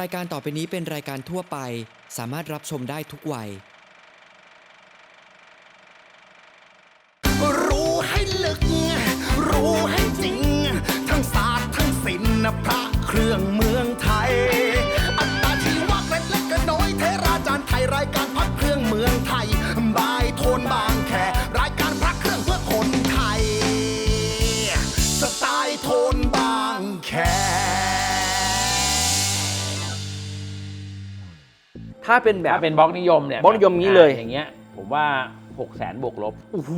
รายการต่อไปนี้เป็นรายการทั่วไป สามารถรับชมได้ทุกวัย รู้ให้ลึก รู้ให้จริง ทั้งศาสตร์ทั้งศิลป์พระเครื่อง ถ้าเป็นแบบถ้าเป็นบล็อกนิยมเนี่ยบล็อกนิยมงี้เลยอะอย่างเงี้ยผมว่า6กแสนบวกลบโอ้โห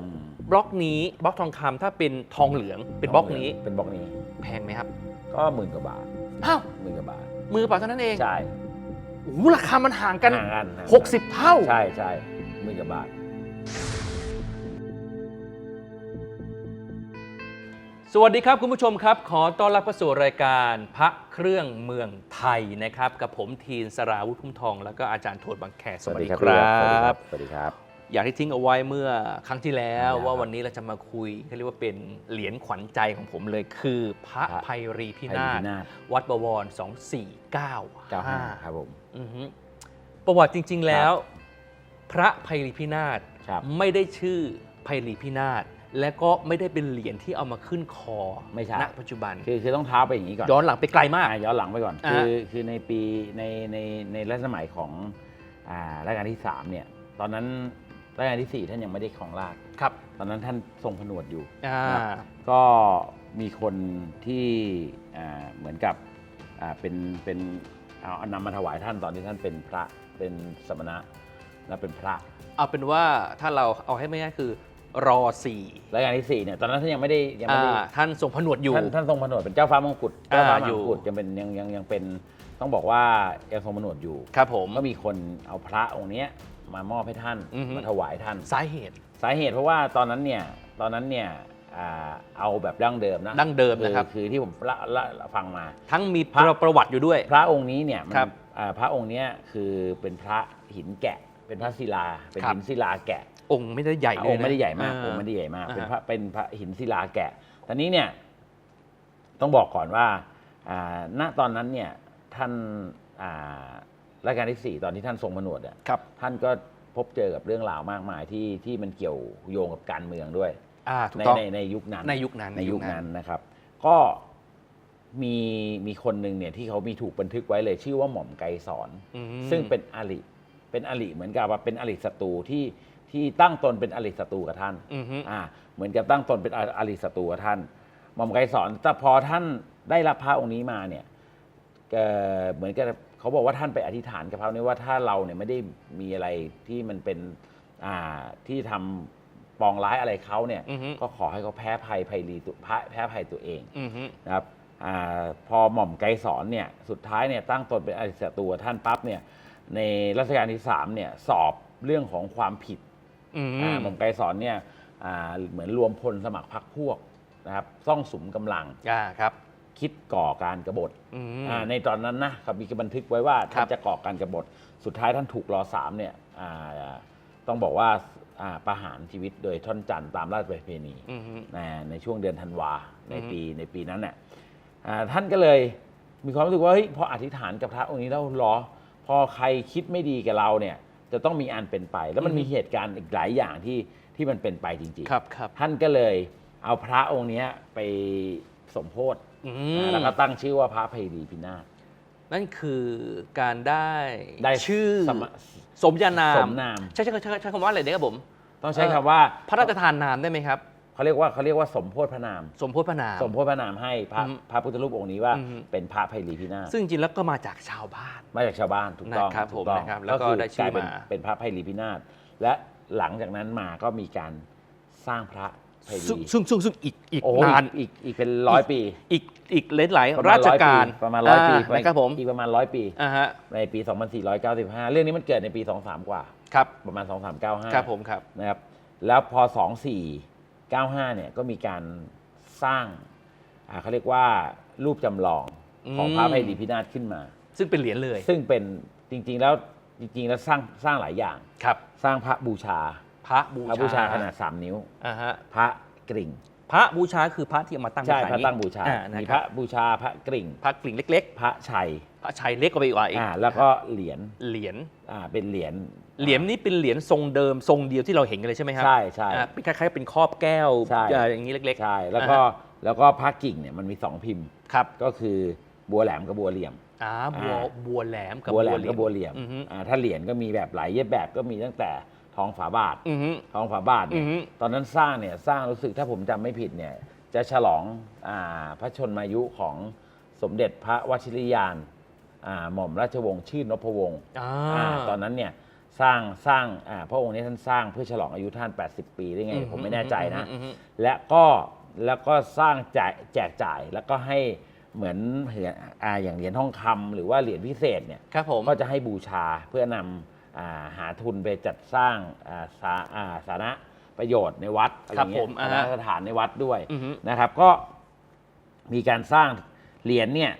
อืมบล็อกนี้บล็อกทองคำถ้าเป็นทองเหลืองเป็นบล็อกนี้เป็นบล็อกนี้ แพงไหมครับ ก็หมื่นกว่าบาทอ้าวหมื่นกว่าบาทมือเปล่าเท่านั้นเองใช่โอ้โหราคามันห่างกันห่างกันห่างกัน 60 เท่า ใช่ใช่หมื่นกว่าบาท สวัสดีครับคุณผู้ชมครับ ขอต้อนรับเข้าสู่รายการพระเครื่องเมืองไทยนะครับ กับผมทีนสราวุฒิพุ่มทอง แล้วก็อาจารย์โทษบางแคสวัสดีคสวัสดีรัครับบสวัสดีครับ อย่างที่ทิ้งเอาไว้เมื่อครั้งที่แล้วครับว่าวันนี้เราจะมาคุยเขาเรียกว่าเป็นเหรียญขวัญใจของผมเลยคือพระพระภัยรีพิไทยนาศพินาศวัดบวร95 2495ครับผมอือฮึประวัติจริง ๆแล้ว พระภัยรีพินาศครับไม่ได้ชื่อภัยรีพินาศ และก็ไม่ได้เป็นเหรียญที่เอามาขึ้นคอไม่ใช่ ณปัจจุบัน คือคือต้องเท้าไปอย่างนี้ก่อนย้อนหลังไปไกลมาก อะย้อนหลังไปก่อน อ่า คือคือในปีในในในรัชสมัยของอ่ารัชกาลที่3เนี่ย ตอนนั้นรัชกาลที่4ท่านยังไม่ได้ครองราชย์ครับตอนนั้นท่านทรงผนวดอยู่ อ่า ก็มีคนที่อ่าเหมือนกับอ่าเป็นเป็นเอาเอานำมาถวายท่านตอนที่ท่านเป็นพระเป็นสมณะและเป็นพระ เอาเป็นว่าถ้าเราเอาให้ไม่ง่ายคือ รอสี่รัชกาลที่4เนี่ยตอนนั้นท่านยังไม่ได้ยังไม่ได้อ่าท่านทรงผนวดอยู่ ท่านท่านทรงผนวดเป็นเจ้าฟ้ามงกุฎเจ้าฟ้ามอ่าอยู่ งกุฎยังเป็นยังยังยังเป็นต้องบอกว่ายังทรงผนวดอยู่ครับผม ก็มีคนเอาพระองค์เนี้ยมามอบให้ท่านอือฮึ มาถวายท่าน สาเหตุ สาเหตุเพราะว่าตอนนั้นเนี่ยตอนนั้นเนี่ยอ่าเอาแบบดั้งเดิมนะดั้งเดิมนะครับอคือที่ผมละละละฟังมา ทั้งมีพระประประวัติอยู่ด้วย พระองค์นี้เนี่ยมันครับ อ่าพระองค์เนี้ยคือเป็นพระหินแกะ เป็นพระศิลา เป็นครับหินศิลาแกะ องค์ไม่ได้ใหญ่อะเลยองค์ไม่ได้ใหญ่มากาองค์ไม่ได้ใหญ่มากอ่าเป็นฮะพระเป็นพระหินศิลาแกะตอนนี้เนี่ยต้องบอกก่อนว่าอ่าณตอนนั้นเนี่ยท่านอ่ารัชกาลที่สี่ตอนที่ท่านทรงผนวดเนี่ยครับท่านก็พบเจอกับเรื่องราวมากมายที่ที่มันเกี่ยวโยงกับการเมืองด้วยอ่าถูกในต้องในในยุคนั้นในยุคนั้นในยุคในยุคนั้นั้นนนะครับ ก็มีมีคนหนึ่งเนี่ยที่เขามีถูกบันทึกไว้เลย ชื่อว่าหม่อมไกรสอนอืมซึ่งเป็นอริ เป็นอริเหมือนกับว่าเป็นอริศัตรูที่ที่ตั้งตนเป็นอริศัตรูกับท่านอือฮึ อ่าเหมือนกับตั้งตนเป็นอริศัตรูกับท่านหม่อมไกรสอนแต่พอท่านได้รับพระองค์นี้มาเนี่ยเอ่อเหมือนกับเขาบอกว่าท่านไปอธิษฐานกับพระนี้ว่าถ้าเราเนี่ยไม่ได้มีอะไรที่มันเป็นอ่าที่ทำปองร้ายอะไรเขาเนี่ยอือฮึ ก็ขอให้เขาแพ้ภัยภัยรีตัวแพ้แพ้ภัยตัวเอง อือฮึนะครับอาพอหม่อมไกรสอนเนี่ยสุดท้ายเนี่ยตั้งตนเป็นอริศัตรูกับท่านปั๊บเนี่ย ในรัชกาลที่3เนี่ยสอบเรื่องของความผิดอืม อ่าหม่อมไกรสอนเนี่ยอ่าเหมือนรวมพลสมัครพรรคพวกนะครับซ่องสุมกำลังอ่าครับคิดก่อการกรบฏอืม อ่าในตอนนั้นนะครับมีบันทึกไว้ว่าครัท่านบจะก่อการกรบฏสุดท้ายท่านถูกรอสามเนี่ยอ่าต้องบอกว่าอ่าประหารชีวิตโดยท่อนจันทร์ตามราชประเพณี อือฮึในในช่วงเดือนธันวาในอือฮึปีในปีนั้นเนี่ยอ่าท่านก็เลยมีความรู้สึกว่าเฮ้ยพออธิษฐานกับพระองค์นี้แล้วเหรอ พอใครคิดไม่ดีกับเราเนี่ย จะต้องมีอันเป็นไป แล้วมันมีเหตุการณ์อีกหลายอย่างที่ที่มันเป็นไปจริงครับครับท่านก็เลยเอาพระองค์เนี้ยไปสมโพธิอือ่ามแล้วก็ตั้งชื่อว่าพระภัยรีพินาศ นั่นคือการได้ได้ชื่อสมสมญานามสมนาม ใช่ใช่ใช่ใช้คำว่าอะไรเนี่ยครับผม ต้องใช้เอ่อคำว่า พระราชทานนามได้ไหมครับ เขาเรียกว่าเขาเรียกว่าสมโพธิพระนาม สมโพธิพระนาม สมโพธิพระนามให้พระอืมพระพุทธรูปองค์นี้ว่าอืม เป็นพระภัยรีพินาศซึ่งจริงๆแล้วก็มาจากชาวบ้าน มาจากชาวบ้านถูกต้องนะครับถูกต้องผมนะครับแล้วก็คือได้ชื่อกลายเป็นมาเป็นพระภัยรีพินาศและหลังจากนั้นมาก็มีการสร้างพระภัยรีซึ่งซึ่งซึ่งซึ่งอีกอีกโอ้โหนานอีกอีกเป็นร้อยปีอีกอีกหลายประๆมาราณชร้อยปีการประมาณร้อยปีานะครับผมอีกประมาณร้อยปี อ่าฮะในปี 2495 เรื่องนี้มันเกิดในปี 23 กว่า ครับประมาณ 2395ครับผมครับนะครับ แล้วพอ 2495เนี่ยก็มีการสร้างอ่าเขาเรียกว่ารูปจำลองของอืมพระภัยรีพินาศขึ้นมา ซึ่งเป็นเหรียญเลย ซึ่งเป็นจริงๆแล้วจริงๆแล้วสร้างสร้างหลายอย่าง ครับ สร้างพระบูชา พระบูพระชาบูชาขนาด 3 นิ้ว อ่าฮะพระกริ่ง พระบูชาคือพระที่เอามาตั้งใช่ขายพระตั้งบูชา อ่านะมีคพรัระบบูชาพระกริ่ง พระกลิ่งเล็ก พระชัย ๆ พระชัยเล็กกว่าไปอีกว่าอีกอ่าแล้วก็เหรียญเหรียญ อ่าเป็นเหรียญ เหรียญนี้เป็นเหรียญทรงเดิมทรงเดียวที่เราเห็นกันเลยใช่ไหมครัใช่ใช่ อ่าเป็นคล้ายๆเป็นครอบแก้วใช่ อ่าอย่างนี้เล็ก ๆ ใช่แล้วก็อ่าฮะแล้วก็พระกิ่งเนี่ยมันมีสองพิมพ์ ครับก็คือบัวแหลมกับบัวเหลี่ยม อ่าบัวอ่า บัวแหลมกับบัวแหลมกับบัวเหลี่ยมอือฮึอ่าถ้าเหรียญก็มีแบบหลายเย็บแบบก็มีตั้งแต่ทองฝาบาทอือฮึทองฝาบาทเนี่ยอือฮึตอนนั้นสร้างเนี่ยสร้างรู้สึกถ้าผมจำไม่ผิดเนี่ยจะฉลองอาพระชนมายุของสมเด็จพระวชิรยานอ่าหม่อมราชวงศ์ชื่อนพวงศ์อ่าอ่าตอนนั้นเนี่ย สร้างสร้างอ่าพระองค์นี้ท่านสร้างเพื่อฉลองอายุท่าน 80 ปีได้ไงอือฮึผมไม่แน่ใจนะ อือฮึและก็แล้วก็สร้างแจกแจกจ่ายแล้วก็ให้เหมือนเหรียญอ่าอย่างเหรียญทองคำหรือว่าเหรียญพิเศษเนี่ย ครับผม ก็จะให้บูชาเพื่อนำอ่าหาทุนไปจัดสร้างอ่าสาอ่าสาธารณประโยชน์ในวัดอะไรครับเงี้ผยมสาอ่าธารฮะณสถานในวัดด้วยอือฮึนะครับ ก็มีการสร้างเหรียญเนี่ย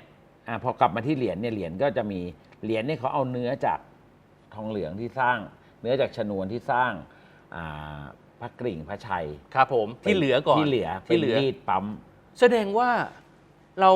อาพอกลับมาที่เหรียญเนี่ยเหรียญก็จะมีเหรียญเนี่ยเขาเอาเนื้อจาก ทองเหลืองที่สร้าง เนื้อจากชนวนที่สร้างอ่าพระกริ่งพระชัยครับผมที่เหลือก่อนที่เหลือที่เหลือป็นรีดปั๊ม แสดงว่าเรา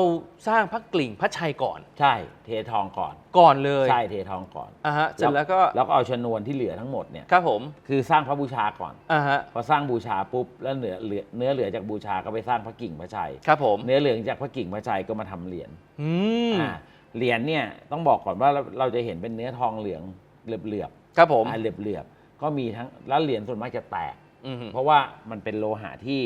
สร้างพระกลิ่งพระชัยก่อน ใช่ เททองก่อนก่อนเลยใช่เททองก่อนอ่าฮะเสร็จแล้วก็แล้วก็เอาชนวนที่เหลือทั้งหมดเนี่ยครับผมคือสร้างพระบูชาก่อนอ่าฮะพอสร้างบูชาปุ๊บแล้วเหลือเหลือเนื้อเหลือจากบูชาก็ไปสร้างพระกิ่งพระชัยครับผมเนื้อเหลืองจากพระกิ่งพระชัยก็มาทำเหรียญอืมอ่าเหรียญเนี่ยต้องบอกก่อนว่าเราเราจะเห็นเป็นเนื้อทองเหลือง เหลือบเหลือบครับผมอ่าเหลือบเหลือบก็มีทั้งแล้วเหรียญส่วนมากจะแตก อืม เพราะว่ามันเป็นโลหะที่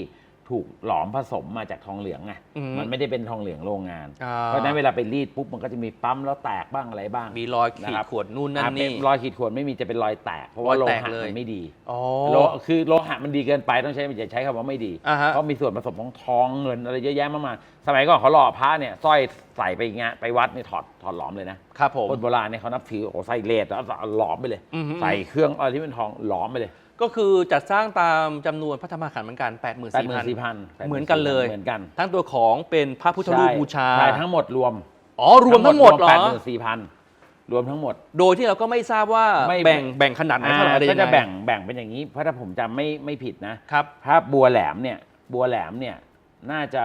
ถูกหลอมผสมมาจากทองเหลืองไงอืมมันไม่ได้เป็นทองเหลืองโรงงาน อ่า เพราะฉะนั้นเวลาไปรีดปุ๊บมันก็จะมีปั๊มแล้วแตกบ้างอะไรบ้างมีรอยขีนะดครับขวดนู่นนั่นอ่าเป็นี่รอยขีดข่วนไม่มีจะเป็นรอยแตก เพราะว่ารอยโลแตกหะเลย มันไม่ดีอ๋อ โลคือโลหะมันดีเกินไปต้องใช้อย่าใช้คำว่าไม่ดี อ่าฮะ เพราะมีส่วนผสมของทองเงินอะไรเยอะแยะมากมาย สมัยก่อนเขาหล่อพระเนี่ยสร้อยใส่ไปงานไปวัดนี่ถอดถอดหลอมเลยนะครับผม คนโบราณเนี่ยเขานับถือโอ้โหใส่เลสแล้วเอาหลอมไปเลย อือฮึ ใส่เครื่องอะไรที่เป็นทองหลอมไปเลยก็คือจัดสร้างตามจำนวนพระธรรมขันธ์เหมือนกัน 8 4 0 0 แปดหมื่นสี่พันเหมือนกันเลย เหมือนกันทั้งตัวของเป็นพระพุทธรูปบูชา ใช่ทั้งหมดรวมอ๋อ รวมทั้งหมดเหรอ แปดหมื่นสี่พันรวมทั้งหมด โดยที่เราก็ไม่ทราบว่าไม่ แบ่งแบ่งขนาดไหนเท่าไหร่อะไรก็ยังไงจะแบ่งแบ่งเป็นอย่างนี้เพราะถ้าผมจำไม่ไม่ผิดนะ ครับถ้าบัวแหลมเนี่ยบัวแหลมเนี่ยน่าจะ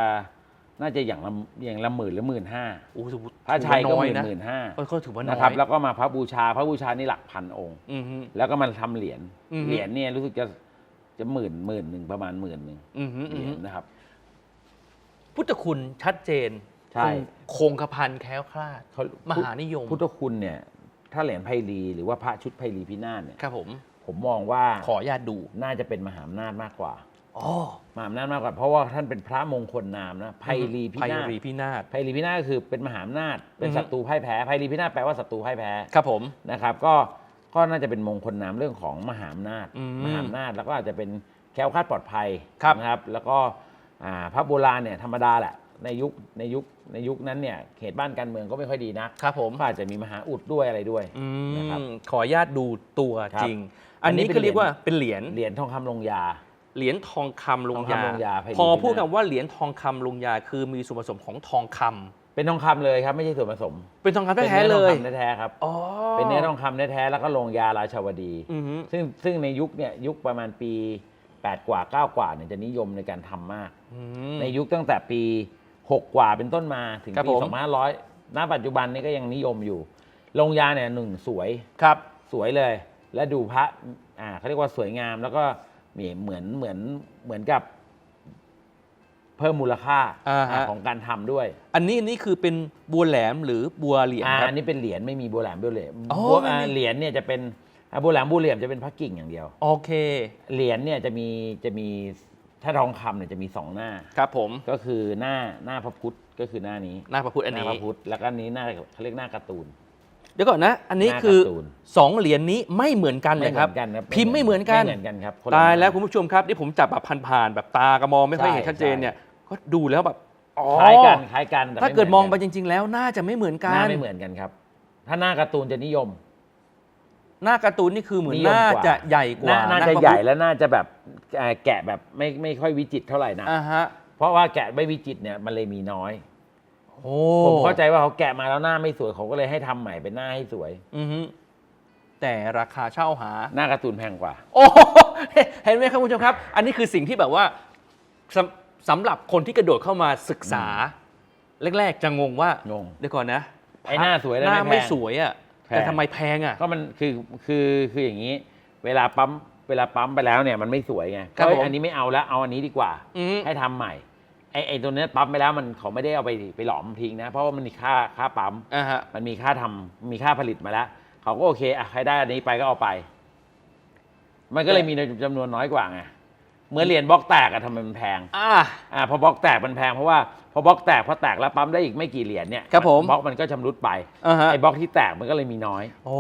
น่าจะอย่างละอย่างละหมื่นหรือหมื่นห้าโอ้โหพระชัยก็ถือหว่ามื่นนะหมื่นห้าก็ก็ถือว่าน้อยนะครับ แล้วก็มาพระบูชาพระบูชานี่หลักพันองค์อือฮึ แล้วก็มันทำเหรียญอือฮึ เหรียญเนี่ยรู้สึกจะจะหมื่นหมื่นหนึ่งประมาณหมื่นหนึ่งอือฮึเหอือรียฮึญนะครับ พุทธคุณชัดเจนใช่ คงคพันแคล้วคลาด เขามหานิยม พุทธคุณเนี่ย ถ้าเหรียญไพลีหรือว่าพระชุดไพลีพินาศเนี่ย ครับผม ผมมองว่าขออนุญาตดู น่าจะเป็นมหาอำนาจมากกว่า อ๋อมหาอำนาจมากกว่าเพราะว่าท่านเป็นพระมงคลนามนะไพลีพิไพนาศรีพินาศ ไพลีพินาศก็คือเป็นมหาอำนาจเป็นอือฮึศัตรูพ่ายแพ้ไพลีพินาศแปลว่าศัตรูพ่ายแพ้ครับผม นะครับก็ก็น่าจะเป็นมงคลนามเรื่องของมหาอำนาจอืมมหาอำนาจแล้วก็อาจจะเป็นแคล้วคลาดปลอดภัยครับ นะครับ แล้วก็อ่าพระโบราณเนี่ยธรรมดาแหละในยุคในยุคในยุคนั้นเนี่ยเขตบ้านการเมืองก็ไม่ค่อยดีนักครับผมก็อาจจะมีมหาอุดด้วยอะไรด้วย อืนะครับมขออนุญาตดูตัวครับจริง อัอันนนี้นี้เป็นก็เรียกว่าเป็นเหรียญ เหรียญทองคำลงยา เหรียญทองคำลงทองยาคำลงยาไพรีพอพูดพินาศคำว่าเหรียญทองคำลงยาคือมีส่วนผสมของทองคำเป็นทองคำเลยครับไม่ใช่ส่วนผสม เป็นทองคำเป็นแท้ๆเนื้เลอทอยงคำแท้ๆครับอ๋อเป็นเนื้อทองคำแท้ๆแล้วก็ลงยาราชาวดีอือฮึซึ่งซึ่งในยุคเนี่ยยุคประมาณปี 8 กว่า 9 กว่าเนี่ยจะนิยมในการทำมากอืมในยุคตั้งแต่ปี 6 กว่าเป็นต้นมาถึงครับปีผม2500ณปัจจุบันนี้ก็ยังนิยมอยู่ลงยาเนี่ยหนึ่งสวยครับ สวยเลย และดูพระอ่าเขาเรียกว่าสวยงามแล้วก็ มีเหมือนเหมือนเหมือนกับ เพิ่มมูลค่าอ่าฮะอ่าของการทำด้วยอันนี้อันนี้คือเป็นบัวแหลมหรือบัวเหรียญอ่าครับ อันนี้เป็นเหรียญไม่มีบัวแหลมบัวเหลี่ยมอ๋อบัวไม่มี อ่าเหรียญเนี่ยจะเป็นอ่าบัวแหลมบัวเหลี่ยมจะเป็นพระกิ่งอย่างเดียว โอเคเหรียญเนี่ยจะมีจะมีถ้าทองคำเนี่ยจะมีสองหน้า ครับผมก็คือหน้าหน้าพระพุทธก็คือหน้านี้หน้าพระพุทธอันหน้านี้พระพุทธแล้วก็อันนี้หน้าเขาเรียกหน้าการ์ตูน เดี๋ยวก่อนนะ อันนี้หน้าคือการ์ตูนสองเหรียญนี้ไม่เหมือนกันเลยครับไม่หมือนกันครับ พิมพ์ไม่เหมือนกันไม่เหมือนกันครับคนละตายแล้วหน้คุณผู้ชมครับที่ผมจับแบบผ่านๆแบบตากระมองไม่ค่อยเห็นใช่ชัดเจนใช่เนี่ยก็ดูแล้วแบบอ๋อคล้ายกันคล้ายกันแต่ถ้าเกิดมองไปไจริง ๆ แล้วน่าจะไม่เหมือนหกัน้านไม่เหมือนกันครับ ถ้าหน้าการ์ตูนจะนิยม หน้าการ์ตูนนี่คือเหมือนนิยมน่ากว่าจะใหญ่กว่าน่น่าหจะพรใหญ่พุทธและน่าจะแบบเอ่อแกะแบบไม่ไม่ค่อยวิจิตรเท่าไหร่นะอ่าฮะเพราะว่าแกะไม่วิจิตรเนี่ยมันเลยมีน้อย โอ้ผมเข้าใจว่าเขาแกะมาแล้วหน้าไม่สวยเขาก็เลยให้ทำใหม่เป็นหน้าให้สวย อือฮึแต่ราคาเช่าหา หน้าการ์ตูนแพงกว่า โอ้โหเห็นไหมครับคุณผู้ชมครับ อันนี้คือสิ่งที่แบบว่าสมสำหรับคนที่กระโดดเข้ามาศึกษา แรก ๆ จะงงว่างงเดี๋ยวก่อนนะไอ้หน้าสวยแล้วหน้าไม่ไม่แพงสวยอะแพง แต่ทำไมแพงอะ ก็มันคือคือคืออย่างนี้ เวลาปั๊มเวลาปั๊มไปแล้วเนี่ยมันไม่สวยไงครับก็ผมอันนี้ไม่เอาแล้วเอาอันนี้ดีกว่า อืม ให้ทำใหม่ ไอ้ไอ้ตัวเนี้ยปั๊มไปแล้วมันเขาไม่ได้เอาไปไปหลอมทิ้งนะ เพราะว่ามันมีค่าค่าปั๊มอ่าฮะ มันมีค่าทำมีค่าผลิตมาแล้ว เขาก็โอเคอะใครได้อันนี้ไปก็เอาไป มันก็เลยมีในจำนวนน้อยกว่าไงเหมือนเหรียญบล็อกแตกอะทำไมมันแพง อ่า อ่าพอบล็อกแตกมันแพงเพราะว่าพอบล็อกแตกพอแตกแล้วปั๊มได้อีกไม่กี่เหรียญเนี่ยครับผม บล็อกมันก็ชำรุดไปอ่าฮะ ไอ้บล็อกที่แตกมันก็เลยมีน้อยโอ้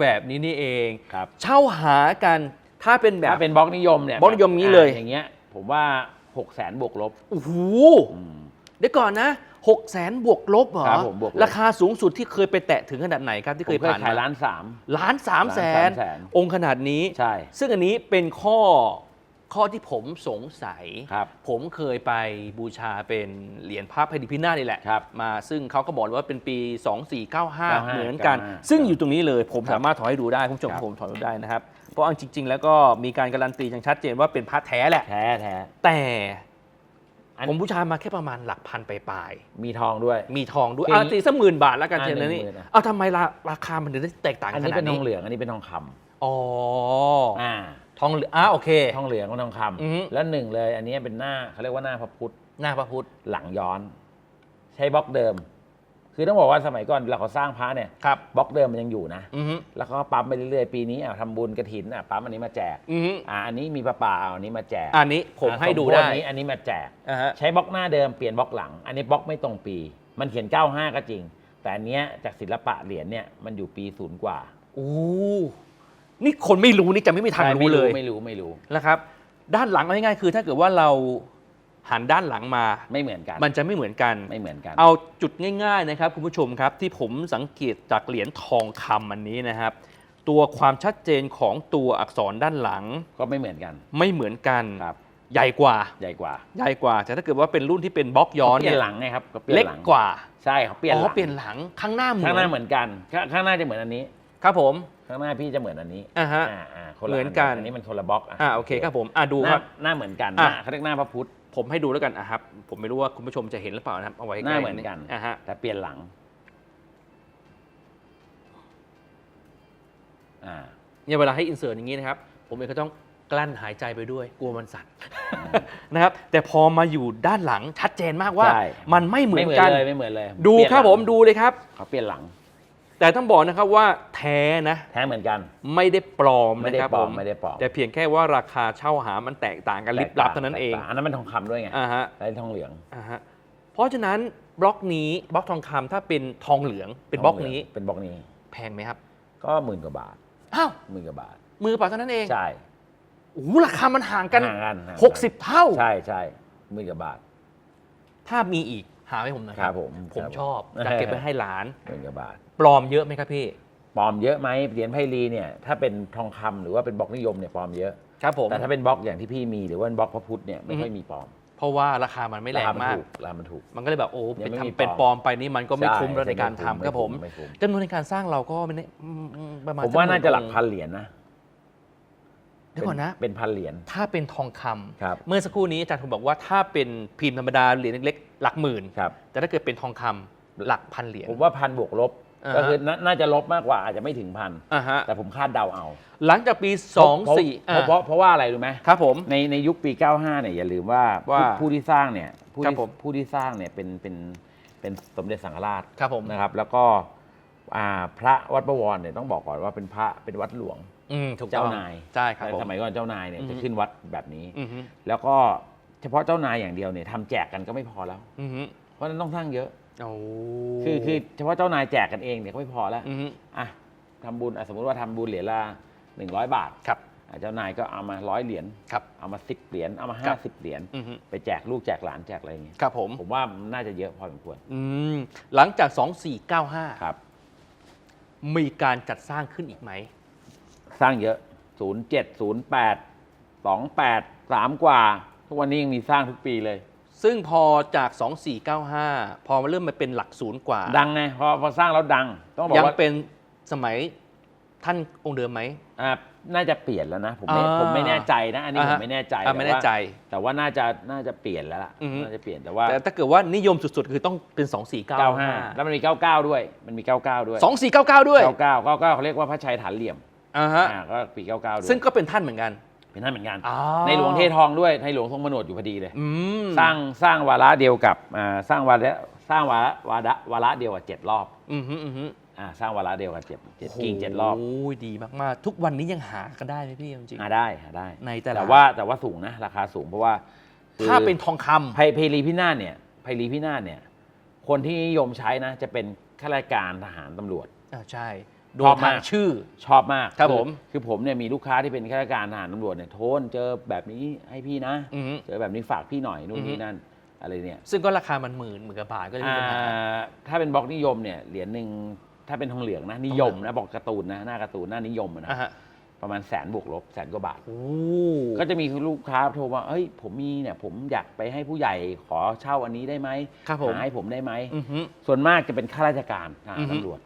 แบบนี้นี่เอง ครับเช่าหากัน ถ้าเป็นแบบ ถ้าเป็นบล็อกนิยมเนี่ยบล็อกนิยมงี้เลยอ่าอย่างเงี้ย ผมว่า 6กแสนบวกลบโอ้โหอืมเดี๋ยวก่อนนะหกแสนบวกลบเหรอครับผมบวกลบ ราคาสูงสุดที่เคยไปแตะถึงขนาดไหนครับที่ผเคมยเคยผ่านขายมาล้านสาม ล้านสามแสนล้านสามแสน องค์ขนาดนี้ ใช่ ซึ่งอันนี้เป็นข้อข้อที่ผมสงสัย ครับ ผมเคยไปบูชาเป็นเหรียญพระพดิพินาศนี่แหละ ครับมาซึ่งเขาก็บอกเลยว่าเป็นปี 2495 95 เหมือนกัน 95ซึ่งอยู่ตรงนี้เลย ผมครับสามารถถอยให้ดูได้ คุณผู้ชมครับ ผมถอยดูได้นะครับ เพราะเอาจริง ๆ แล้วก็มีการการันตีอย่างชัดเจนว่าเป็นพระแท้แหละ แท้แท้ แต่อัน ผมบูชามาแค่ประมาณหลักพันไปลายมีทองด้วย ๆมีทองด้วยคืออะตีสักหมื่นบาทแล้วกันอะเช่นนี้หนึ่งหมื่นอะ เอาทำไมราราคามันถึงได้แตกต่างอักันนขนี้นาเป็ดนทนี้องเหลืองอันนี้เป็นทองคำอ๋ออ่าทองเหลืองอะโอเค ทองเหลืองกับทองคอือฮึำแล้วหนึ่งเลย อันนี้เป็นหน้าเขาเรียกว่าหน้าพระพุทธหน้าพระพุทธหลังย้อน ใช้บล็อกเดิม คือต้องบอกว่าสมัยก่อนเราเขาสร้างพระเนี่ยครับ บล็อกเดิมมันยังอยู่นะ อือฮึ แล้วเขาก็ปั๊มไปเรื่อยๆ ปีนี้อะทำบุญกระถินอะปั๊มอันนี้มาแจกอือฮึ อ่าอันนี้มีประป่าเอาอันนี้มาแจกอันนี้ผมอะให้ดูสมโพธิได้อันนี้อันนี้มาแจก อ่าฮะ ใช้บล็อกหน้าเดิมเปลี่ยนบล็อกหลัง อันนี้บล็อกไม่ตรงปี มันเขียน 95 ก็จริง แต่อันเนี้ยจากศิลปะเหรียญเนี่ยมันอยู่ปีศูนย์กว่าโอ้นี่คนไม่รู้นี่จะไม่มีทางใช่รู้เลยไม่รู้ไม่รู้ นะครับ ด้านหลังเอาง่ายๆคือ ถ้าเกิดว่าเรา หันด้านหลังมา ไม่เหมือนกัน มันจะไม่เหมือนกัน ไม่เหมือนกัน เอาจุดง่าย ๆนะครับ คุณผู้ชมครับที่ผมสังเกตจากเหรียญทองคำอันนี้นะครับ ตัวความชัดเจนของตัวอักษรด้านหลัง ก็ไม่เหมือนกัน ไม่เหมือนกันครับ ใหญ่กว่า ใหญ่กว่า ใหญ่กว่า แต่ถ้าเกิดว่าเป็นรุ่นที่เป็นบล็อกย้อนเปลี่เนี่ยยนหลังไงครับก็เปลี่ยนเล็กหลังกว่า ใช่เขาเปลี่ยนอ๋หอลังเปลี่ยนหลัง ข้างหน้าเหมือน ข้างหน้าเหมือนกันข้างข้างหน้าจะเหมือนอันนี้ ครับผม ข้างหน้าพี่จะเหมือนอันนี้อ่าฮะอ่าอ่าคนละเหมือนกัน อันนี้มันคนละบล็อก อ่าโอเคครับผม อ่าดูหคน้ารับ หน้าเหมือนกันอะหน้าเขาเรียกหน้าพระพุทธ ผมให้ดูแล้วกันอะครับ ผมไม่รู้ว่าคุณผู้ชมจะเห็นหรือเปล่านะครับ เอาไว้หน้าใล้เหมือนกันอะฮะ แต่เปลี่ยนหลัง อ่า เนี่ยเวลาให้อินเสิร์ตอย่างนี้นะครับ ผมเองก็ต้องกลั้นหายใจไปด้วยกลัวมันสั่นนะครับ แต่พอมาอยู่ด้านหลังชัดเจนมากว่า ใช่ มันไม่เหมืไม่อนเหมือนกัน เลยไม่เหมือนเลยดูเปลี่ยนครับหลังผมดูเลยครับ เขาเปลี่ยนหลัง แต่ต้องบอกนะครับว่าแท้นะ แท้เหมือนกัน ไม่ได้ปลอมไม่นะได้ครับปลผอมมไม่ได้ปลอมแต่เพียงแค่ว่าราคาเช่าหามันแตกต่างกันลิบลับเท่านั้นเองแตกต่าอันนั้นมันทองคำด้วยไงอ่าฮะใช้ทองเหลือง อ่าฮะเพราะฉะนั้นบล็อกนี้บล็อกทองคำถ้าเป็นทองเหลืองเป็นบล็อกนี้เป็นบล็อกนี้ แพงไหมครับก็หมื่นกว่าบาทอ้าวหมื่นกว่าบาท มือเปล่าเท่านั้นเองใช่โอ้โหราคามันห่างกัน ห่างกันห่างกันหกสิบเท่า ใช่ใช่หมื่นกว่าบาท ถ้ามีอีก หาให้ผมหนะคครัรับบผมผมครับชอบจะเก็บไว้ให้หลานหมื่นกว่าบาทปลอมเยอะไหมครับพี่ปลอมเยอะไหมเหรียญไพลีเนี่ยถ้าเป็นทองคำหรือว่าเป็นบล็อกนิยมเนี่ยปลอมเยอะครับผมแต่ถ้าเป็นบล็อกอย่างที่พี่มีหรือว่าเป็นบล็อกพระพุทธเนี่ยไม่ค่อยมีปลอม เพราะว่าราคามันไม่แรงมากราคามันถูกมันก็เลยแบบโอ้ยังเป็นไม่มีทำเป็นปปลลออมมไปนี่มันก็ไม่ใช่คุ้มแล้วในการไม่คุ้ทำมครับผมไม่คุ้มจำนวนในการสร้างเราก็ไม่ได้อืมอืมประมาณผมว่าสักน่าจะหลักมื่พันเหรียญนะ เดี๋ยวก่อนนะ เป็นพันเหรียญ ถ้าเป็นทองคำครับเมื่อสักครู่นี้อาจารย์ผมบอกว่าถ้าเป็นพิมพ์ธรรมดาเหรียญเล็กๆ หลักหมื่นครับ แต่ถ้าเกิดเป็นทองคำหลักพันเหรียญ ผมว่าพันบวกลบ อ่าฮะ ก็คือน่าน่าจะลบมากกว่าอาจจะไม่ถึงพัน อ่าฮะแต่ผมคาดเดาเอาหลังจากปี 2 4เพราะเพราะเพราะว่าอะไรรู้ไหมครับผม ในในยุคปี 95 เนี่ยอย่าลืมว่าว่าผู้ผู้ที่สร้างเนี่ยผู้ครับที่ผม ผู้ที่สร้างเนี่ยเป็นเป็นเป็นสมเด็จสังฆราชครับผม นะครับ แล้วก็อ่าพระวัดประวรเนี่ยต้องบอกก่อนว่าเป็นพระเป็นวัดหลวง อืมถูกต้องเจ้านายใช่ครับในผม สมัยก่อนเจ้านายเนี่ยอือฮึ จะขึ้นวัดแบบนี้ อือฮึแล้วก็เฉพาะเจ้านายอย่างเดียวเนี่ยทำแจกกันก็ไม่พอแล้ว อือฮึเพราะฉะนั้นต้องสร้างเยอะ โอ้คือคือเฉพาะเจ้านายแจกกันเองเนี่ยก็ไม่พอแล้ว อือฮึอะทำบุญอะสมมติว่าทำบุญเหรียญละ100บาทครับ อะเจ้านายก็เอามาร้อยเหรียญครับ เอามาสิบเหรียญเอามาคห้ารับสิบเหรียญอือฮึไปแจกลูกแจกหลานแจกอะไรอย่างเงี้ยครับผม ผมว่าน่าจะเยอะพอสมควรอืมหลังจาก2495ครับมีการจัดสร้างขึ้นอีกไหม สร้างเยอะ 0 7 0 8 2 8 3 กว่า ทุกวันนี้ยังมีสร้างทุกปีเลย ซึ่งพอจาก 2495 พอมาเริ่มมาเป็นหลักศูนย์กว่า ดังไงพอพอสร้างแล้วดัง ต้องบอกยังว่าเป็นสมัยท่านองค์เดิมไหม อ่าน่าจะเปลี่ยนแล้วนะ ผมไม่อ่าผมไม่แน่ใจนะ อันนี้อ่าผฮะมไม่แน่ใจอ่าไม่แน่ใจแต่ว่าแต่ว่าน่าจะน่าจะเปลี่ยนแล้วล่ะอือฮึน่าจะเปลี่ยนแต่ว่า แต่ถ้าเกิดว่านิยมสุดๆ คือต้องเป็น2495 95 แล้วมันมี 99 ด้วย มันมี 99 ด้วย 2499 ด้วย 99 99เขาเรียกว่าพระชัยฐานเหลี่ยม อ่าฮะอ่าก็ปี 99 ด้วยซึ่งก็เป็นท่านเหมือนกัน เป็นท่านเหมือนกัน อ๋อ ในหลวงเททองด้วยในหลวงทรงผนวดอยู่พอดีเลย อืมสร้างสร้างวาระเดียวกับอ่าสร้างวาระสร้างวาระวาระวาระเดียวกับเจ็ดรอบอืมฮึอืมฮึอ่าสร้างวาระเดียวกับเจ็ดเจ็ดกิ่งเจ็ดรอบโอ้ยดีมากๆ ทุกวันนี้ยังหากันได้ไหมพี่จริง หาได้หาได้ในแต่ละแต่ว่าแต่ว่าสูงนะราคาสูงเพราะว่าคือ ถ้าเป็นทองคำ ไพไพรีพินาศเนี่ยไพรีพินาศเนี่ย คนที่นิยมใช้นะ จะเป็นข้าราชการทหารตำรวจ อ่าใช่โดชอนบทามางกชื่อชอบมากครับอผมคือผมเนี่ยมีลูกค้าที่เป็นข้าราชการทหารตำรวจเนี่ยโทนเจอแบบนี้ให้พี่นะ อือฮึ เจอแบบนี้ฝากพี่หน่อยนู่อืนอฮึนี่นั่นอะไรเนี่ยซึ่งก็ราคามันหมื่นหมื่นกว่าบาทก็จะมีปัญหา อ่าถ้าเป็นบล็อกนิยมเนี่ยเหรียญหนึ่งถ้าเป็นทองเหลืองนะนิยมนะบอกการ์ตูนนะหน้าการ์ตูนหน้านิยมอะนะอ่าฮะประมาณแสนบวกลบแสนกว่าบาท โอ้ก็จะมีลูกค้าโทรมาเฮ้ย ผมมีเนี่ย ผมอยากไปให้ผู้ใหญ่ขอเช่าอันนี้ได้ไหมครับผม หาให้ผมได้ไหม อือฮึ ส่วนมากจะเป็นข้าราชการทหารอือฮึ ตำรวจ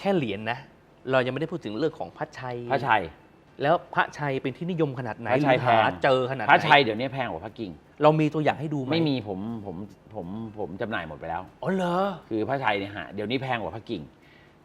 แค่เหรียญนะ เรายังไม่ได้พูดถึงเรื่องของพระชัย พระชัย แล้วพระชัยเป็นที่นิยมขนาดไหนพระชัยหรือหาแพงเจอขนาดไหพนระชัยเดี๋ยวนี้แพงกว่าพระกิ่ง เรามีตัวอย่างให้ดูไหมไม่มีผมผมผมผมจำหน่ายหมดไปแล้ว อ๋อเหรอคือพระชัยเนี่ยฮะเดี๋ยวนี้แพงกว่าพระกิ่ง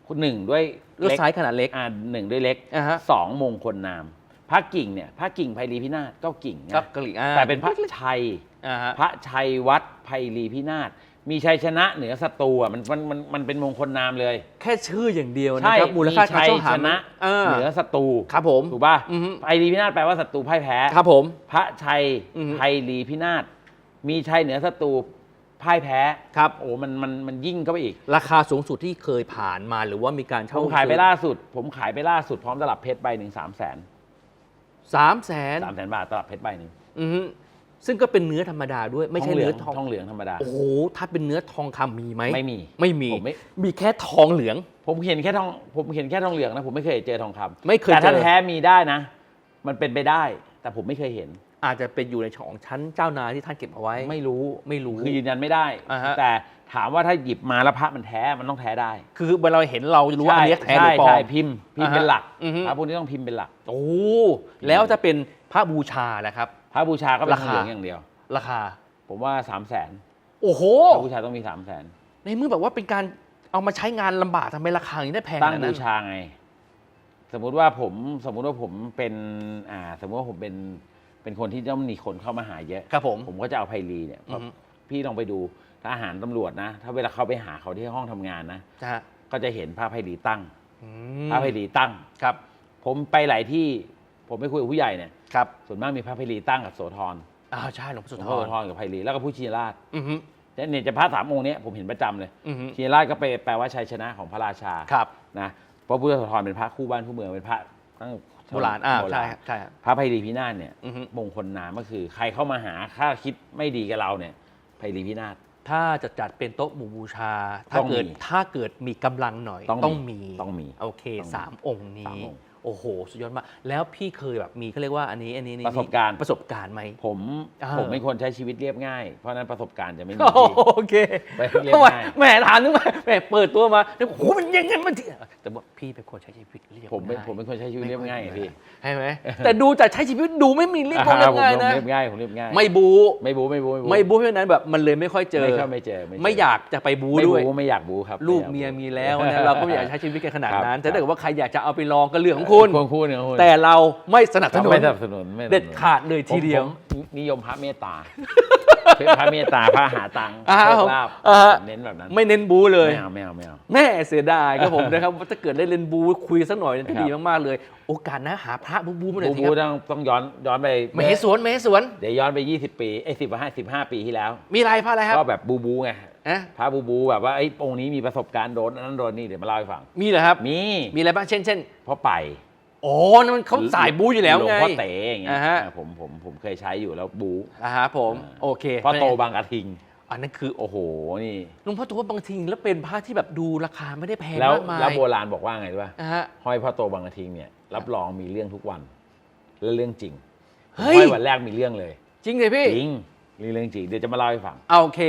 คุณหนึ่งด้วยเลือกเล็กไซส์ขนาดเล็ก อ่าหนึ่งด้วยเล็กอ่าฮะ สองมงคลนามพระกิ่งเนี่ยพระกิ่งไพรีพินาศก็กิ่งนะครับกะหรี่อ่าแต่เป็นพระชัย อ่าฮะ พระชัยวัดไพรีพินาศ มีชัยชนะเหนือศัตรูอะมันมันมันมันเป็นมงคลนามเลย แค่ชื่ออย่างเดียวนะใช่ครับมูลค่าชัการยช่องหาชนะอ่าเหนือศัตรูครับผม ถูกป่ะอือฮึ ไพรีพินาศแปลว่าศัตรูพ่ายแพ้ ครับผม พระชัยอือฮึ ไพรีพินาศมีชัยเหนือศัตรูพ่ายแพ้ครับ โอ้มันมันมันยิ่งเข้าไปอีก ราคาสูงสุดที่เคยผ่านมาหรือว่ามีการผเช่ามขายไปล่าสุด ผมขายไปล่าสุดพร้อมตลับเพชรใบหนึ่งสามแสนสามแสนสามแสนบาทตลับเพชรใบหนึ่ง อือฮึ ซึ่งก็เป็นเนื้อธรรมดาด้วยไม่ใช่เหลืเนื้อองทองทองเหลืองธรรมดา โอ้โหถ้าเป็นเนื้อทองคำมีไหมไม่มีไม่มีผมไม่มีแค่ทองเหลือง ผมเห็นแค่ทองผมเห็นแค่ทองเหลืองนะผมไม่เคยเจอทองคำไม่เคยแต่ถ้าเจอแท้มีได้นะ มันเป็นไปได้ แต่ผมไม่เคยเห็น อาจจะเป็นอยู่ในของชั้นเจ้านายที่ท่านเก็บเอาไว้ ไม่รู้ไม่รู้คือยืนยันไม่ได้อ่าฮะแต่ถามว่าถ้าหยิบมาแล้วพระมันแท้มันต้องแท้ได้ คือเวลาเราเห็นเราจะรู้ว่าอันเนี้ยแท้หรือปลอใช่มใช่พิมพ์พิมพ์อ่าฮะเป็นหลักอือฮึพระพวกนี้ต้องพิมพ์เป็นหลักโอ้แล้วจะเป็นพ ระบูชาแหละครับ พระบูชาก็เป็นราทองคาเหลืองอย่างเดียว ราคา ผมว่า3ามแสนโอ้โห พระบูชาต้องมี3ามแสนในเมื่อแบบว่าเป็นการเอามาใช้งานลำบากทำไมราคาอย่างนี้ได้แพงตั้งขนาดบูนั้นชาไง สมมุติว่าผมสมมุติว่าผมเป็นอ่า สมมุติว่าผมเป็นเป็นคนที่ต้องมีคนเข้ามาหาเยอะ ครับผม ผมก็จะเอาไพรีเนี่ยเพราะอือฮึ พี่ลองไปดูทหารตำรวจนะ ถ้าเวลาเขาไปหาเขาที่ห้องทำงานนะ นะฮะก็จะเห็นภาพไพรีตั้งอืมภาพไพรีตั้ง ครับ ผมไปหลายที่ ผมไปคุยกับผู้ใหญ่เนี่ย ครับส่วนมากมีพระไพรีตั้งกับโสธรอ้าวใช่หลวงพ่อหลสุวงธพ่อโสร ธรกับไพรีแล้วก็ผู้ชีราชอือฮึเนี่ยจะพระสามองค์เนี้ยผมเห็นประจำเลยอือฮึ ชีราชก็ไปแปลว่าชัยชนะของพระราชาครับ นะเพราะพุทธโสธรเป็นพระคู่บ้านคู่เมืองเป็นพระตั้งโบราณอ่าโบใช่ราณครับใช่ครับพระไพรีพินาศเนี่ยอือฮึ มงคลนามก็คือ ใครเข้ามาหาถ้าคิดไม่ดีกับเราเนี่ยไพรีพินาศ ถ้าจะจัดเป็นโต๊ะหมู่บูชา ถ้าต้องมีเกิดถ้าเกิดมีกำลังหน่อยต้องมีมีต้องมีโอเคต้องมีสามองค์สามนี้องค์ โอ้โห สุดยอดมาก แล้วพี่เคยแบบมีเขาเรียกว่าอันนี้อันนี้นี่ประสบการณ์ ประสบการณ์ไหม ผมเออผมเป็นคนใช้ชีวิตเรียบง่าย เพราะฉะนั้นประสบการณ์จะไม่มีโอเคไปเรียบทำไมง่ายแหมถามนึกว่าแหมเปิดตัวมาแล้วโอ้โหมันยังไงมันถึงแต่ว่าพี่เป็นคนใช้ชีวิตเรียบผมเป็นง่ายผมเป็นคนใช้ชีวิตเรียบง่ายไงพี่ใช่ไหมแต่ดูจากใช้ชีวิตดูไม่มีเรียบอ่าเรียบผมง่ายนะเรียบง่ายผมเรียบง่ายไม่บูไม่บูไม่บูไม่บูไม่บูเพราะฉะนั้นแบบมันเลยไม่ค่อยเจอไม่เข้าไม่เจอเจไม่อยากจะไปบูไม่ด้วยบูไม่อยากบูครับลูกไอากเมียบูมีแล้วนะเราก็ไม่อยากใช้ชีวิตกันขนาดนั้นครับแต่ถ้าเกิดว่าใครอยากจะเอาไปลองก็เรื่องของคุณควรคู่เนี่ยคุณแต่เราไม่สนับสนุนไม่สนับสนุนไม่สนับสนุนเด็ดขาดเลยทีเดียวผมผมนิยมพระเมตตาพระเมตตาพระหาตังค์อ่าโชผมคลาภอ่าฮะเน้นแบบนั้น ไม่เน้นบูเลยไม่เอาไม่เอาไม่เอาแม่เสียดายครับผมนะครับว่าถ้าเกิดได้เล่นบูคุยสักหน่อยจะดีครับมาก ๆ เลย โอกาสนะหาพระบูบูมาหน่อบูยสิบูครับต้องต้องย้อนย้อนไปมเหสวนมเหสวนเดี๋ยวย้อนไป 20 ปีไอ้สิบห้าสิบห้าปีที่แล้ว มีอะไรพระอะไรครับก็แบบบูบูไงอะพระบูบูแบบว่าไอ้องค์นี้มีประสบการณ์โดนอันนั้นโดนนี่เดี๋ยวมาเล่าให้ฟังมีเหรอครับมีมีอะไรบ้างเช่นเช่นเพราะไป อ๋อนั่นมันเขาสายบูอยู่แล้วหลวไง งพ่อเต๋อย่างเงี้ยอ่าฮะ อ่าผมผมผมเคยใช้อยู่แล้วบูอ่าฮะผมโอเคพ่อโตบางกระทิง อันนั้นคือโอ้โหนี่ หลุงพ่อตัวบางทีแล้วเป็นพระที่แบบดูราคาไม่ได้แพงแล้วมากมายแล้วโบราณบอกว่าไงรู้ป่ะนะฮะ ห้อยพ่อโตบางกระทิงเนี่ยรับรองมีเรื่องทุกวัน และเรื่องจริงเฮ้ย ห้อยวันแรกมีเรื่องเลย จริงเลยพี่ จริง นี่เรื่องจริงเดี๋ยวจะมาเล่าให้ฟัง เอาโอเค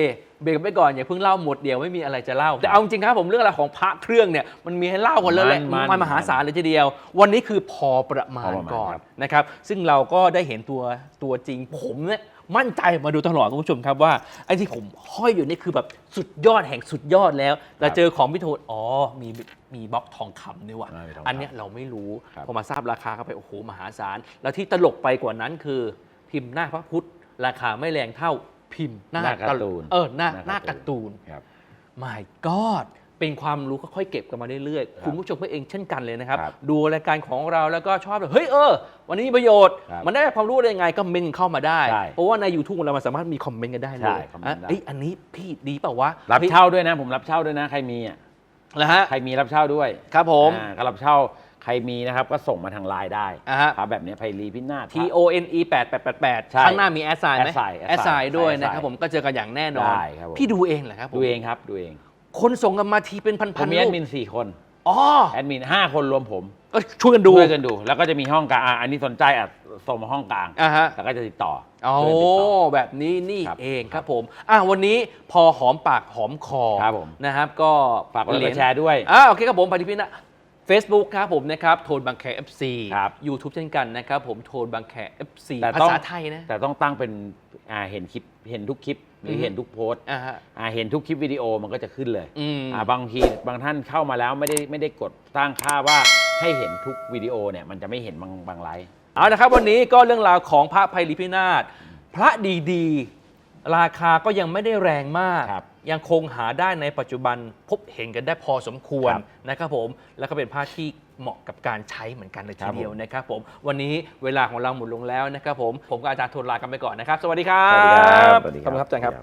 เบรกไปก่อนอย่าเพิ่งเล่าหมดเดียวไม่มีอะไรจะเล่า แต่เอาจริงๆครับผมเรื่องราวของพระเครื่องเนี่ยมันมีให้เล่ากันแล้วแหละมันมันมหาศาลเลยทีเดียว วันนี้คือพอประมาพอณประมาณก่อนครับ นะครับ ซึ่งเราก็ได้เห็นตัวตัวจริงผมเนี่ยมั่นใจมาดูตลอดคุณผู้ชมครับว่าไอ้ที่ผมห้อยอยู่นี่คือแบบสุดยอดแห่งสุดยอดแล้วแต่เจอของพิโทนอ๋อมีมีบล็อกทองคำด้วยว่ะอ่ามีทองคำอันเนี้ยเราไม่รู้ครับ พอมาทราบราคาเข้าไปโอ้โหมหาศาลแล้วที่ตลกไปกว่านั้นคือ พิมพ์หน้าพระพุทธ ราคาไม่แรงเท่าพิมพ์หน้าหน้าการ์ตูนเออหน้าหหน้าน้าการ์ตูนครับ my god เป็นความรู้ค่อยๆเก็บกันมาเรื่อยครับๆคุณผู้ชมก็เองเช่นกันเลยนะครับ ครับดูรายการของเราแล้วก็ชอบแบบเฮ้ยเออ วันนี้มีประโยชน์ ครับมันได้ความรู้ได้ยังไงก็เมนเข้ามาได้ใช่เพราะว่าใน YouTube ของเรามันสามารถมีคอมเมนต์กันได้เลใช่ยคอมเมนต์ได้อะเอ้ยอันนี้พี่ดีเปล่าวะรับฮ้ยเช่าด้วยนะ ผมรับเช่าด้วยนะ ใครมีอะ นะฮะ ใครมีรับเช่าด้วยครับผม อ่าก็รับเช่า ใครมีนะครับก็ส่งมาทางไลน์ได้อ่าฮะ พระแบบเนี้ยไพรีพินาศ T O N E 8888ใช่ข้างหน้ามีแอสไซน์ไหม แอสไซน์แอสไซน์ด้วยแอสไซน์นะครับผมก็เจอกันอย่างแน่นอนได้ครับผม พี่ดูเองเหรอครับผมดูเองครับดูเองคนส่งกันมาทีเป็นพันผพัมนมีแอรูดปมินสี่คนอ๋อแอดมินห้าคนรวมผมก็ช่วยกันดูช่วยกันดู แล้วก็จะมีห้องกลางอะอันนี้สนใจอะส่งมาห้องกลางอ่าฮะ แล้วก็จะติดต่อโอ้ช่วยติดต่อ แบบนี้นี่ครับเองครับผมอะวันนี้พอหอมปากหอมคอครับผม นะครับ ก็ฝากกดไลค์กดแชร์ด้วย อ่าโอเคครับผมปฏิพินะ Facebook ครับผมนะครับโทนบางแค FC ครับ YouTube เช่นกันนะครับผมโทนบางแค FC แต่ภาต้อง ษาไทยนะ แต่ต้องตั้งเป็นอ่าเห็นคลิปเห็นทุกคลิปหรืออฮึเห็นทุกโพสต์อ่าฮะ อ่าเห็นทุกคลิปวิดีโอมันก็จะขึ้นเลยอืม อ่าบางทีบางท่านเข้ามาแล้วไม่ได้ไม่ได้กดตั้งค่าว่าให้เห็นทุกวิดีโอเนี่ยมันจะไม่เห็นบางบางไลฟ์ เอาละครับวันนี้ก็เรื่องราวของพระภัยลิพินาศพระดีๆ ราคาก็ยังไม่ได้แรงมาก ครับ ยังคงหาได้ในปัจจุบันพบเห็นกันได้พอสมควรครับนะครับผม แล้วก็เป็นผ้าที่เหมาะกับการใช้เหมือนกันเลยคทีรับเดียวผมนะครับผม วันนี้เวลาของเราหมดลงแล้วนะครับผม ผมกับอาจารย์โทนลากันไปก่อนนะครับ สวัสดีครัสวัสดีครับบ สวัสดีขอบคุณครับอาจารย์ครับ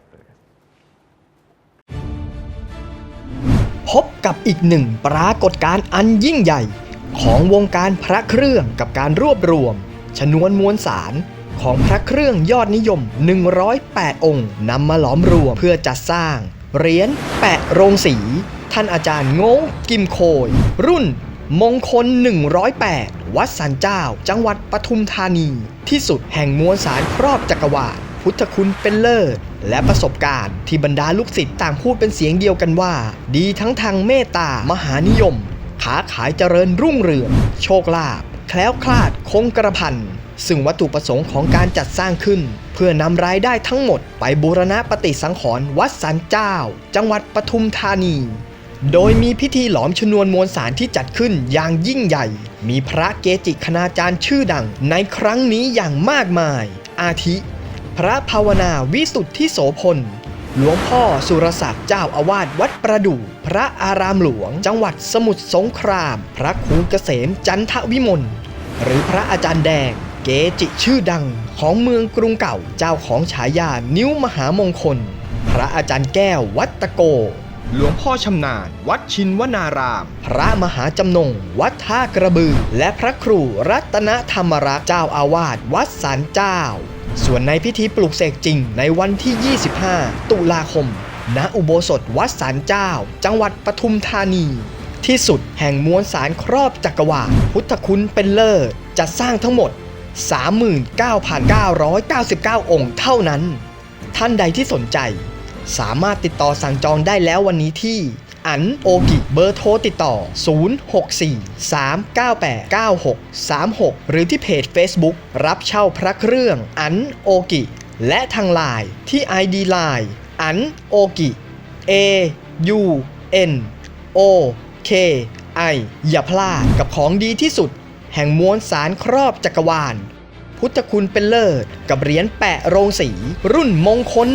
พบกับอีกหนึ่งปรากฏการณ์อันยิ่งใหญ่ ของวงการพระเครื่องกับการรวบรวม ชนวนมวลสาร ของพระเครื่องยอดนิยม 108 องค์นำมาหลอมรวมเพื่อจัดสร้างเหรียญแปะโรงสี ท่านอาจารย์โง่กิมโคย รุ่นมงคล 108 วัดสันเจ้า จังหวัดปทุมธานี ที่สุดแห่งมวลสารครอบจักรวาลพุทธคุณเป็นเลิศ และประสบการณ์ที่บรรดาลูกศิษย์ต่างพูดเป็นเสียงเดียวกันว่า ดีทั้งทางเมตตามหานิยมค้าขายเจริญรุ่งเรือง โชคลาภแคล้วคลาดคงกระพัน ซึ่งวัตถุประสงค์ของการจัดสร้างขึ้น เพื่อนำรายได้ทั้งหมดไปบูรณะปฏิสังขรณ์วัดสันเจ้า จังหวัดปทุมธานี โดยมีพิธีหลอมชนวนมวลสารที่จัดขึ้นอย่างยิ่งใหญ่ มีพระเกจิคณาจารย์ชื่อดังในครั้งนี้อย่างมากมาย อาทิ พระภาวนาวิสุทธิโสพลหลวงพ่อสุรศักดิ์เจ้าอาวาสวัดประดู่พระอารามหลวง จังหวัดสมุทรสงคราม พระครูเกษมจันทวิมลหรือพระอาจารย์แดง เกจิชื่อดังของเมืองกรุงเก่าเจ้าของฉายานิ้วมหามงคล พระอาจารย์แก้ววัดตะโก หลวงพ่อชำนาญ วัดชินวนาราม พระมหาจำนง วัดท่ากระบือ และพระครูรัตนธรรมรักษ์เจ้าอาวาสวัดสารเจ้า ส่วนในพิธีปลุกเสกจริงในวันที่ 25 ตุลาคม ณอุโบสถวัดสารเจ้า จังหวัดปทุมธานีที่สุดแห่งมวลสารครอบจักรวาลพุทธคุณเป็นเลิศจัดสร้างทั้งหมด 39,999 องค์เท่านั้น ท่านใดที่สนใจ สามารถติดต่อสั่งจองได้แล้ววันนี้ที่ อันโอกิเบอร์โทรติดต่อ 064-398-9636 หรือที่เพจ Facebook รับเช่าพระเครื่องอันโอกิ และทางไลน์ที่ ID Line อันโอกิ A U N O K I อย่าพลาดกับของดีที่สุด แห่งมวลสารครอบจักรวาล พุทธคุณเป็นเลิศกับเหรียญแปะโรงสี รุ่นมงคล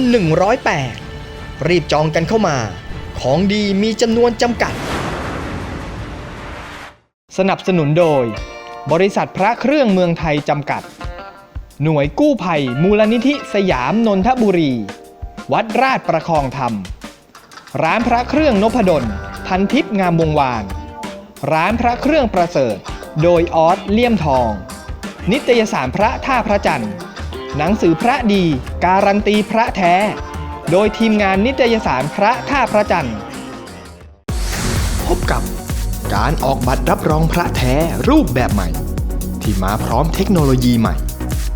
108 รีบจองกันเข้ามา ของดีมีจำนวนจำกัด สนับสนุนโดย บริษัทพระเครื่องเมืองไทยจำกัด หน่วยกู้ภัยมูลนิธิสยามนนทบุรี วัดราชประคองธรรม ร้านพระเครื่องนพดลพันทิพย์งามวงวาน ร้านพระเครื่องประเสริฐ โดยออสเลี่ยมทอง นิตยสารพระท่าพระจันทร์ หนังสือพระดี การันตีพระแท้ โดยทีมงานนิตยสารพระท่าพระจันทร์ พบกับการออกบัตรรับรองพระแท้รูปแบบใหม่ ที่มาพร้อมเทคโนโลยีใหม่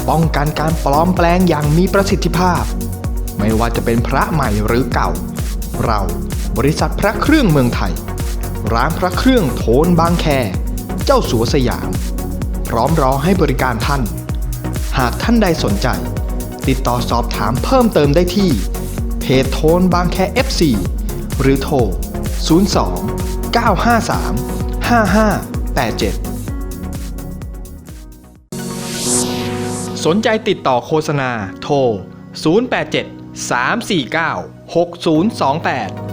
ป้องกันการปลอมแปลงอย่างมีประสิทธิภาพ ไม่ว่าจะเป็นพระใหม่หรือเก่า เราบริษัทพระเครื่องเมืองไทย ร้านพระเครื่องโทนบางแค จ้าสัวสยาม พร้อมรอให้บริการท่าน หากท่านใดสนใจ ติดต่อสอบถามเพิ่มเติมได้ที่ เพจโทนบางแค FC หรือโทร 02 953 5587 สนใจติดต่อโฆษณาโทร 087 349 6028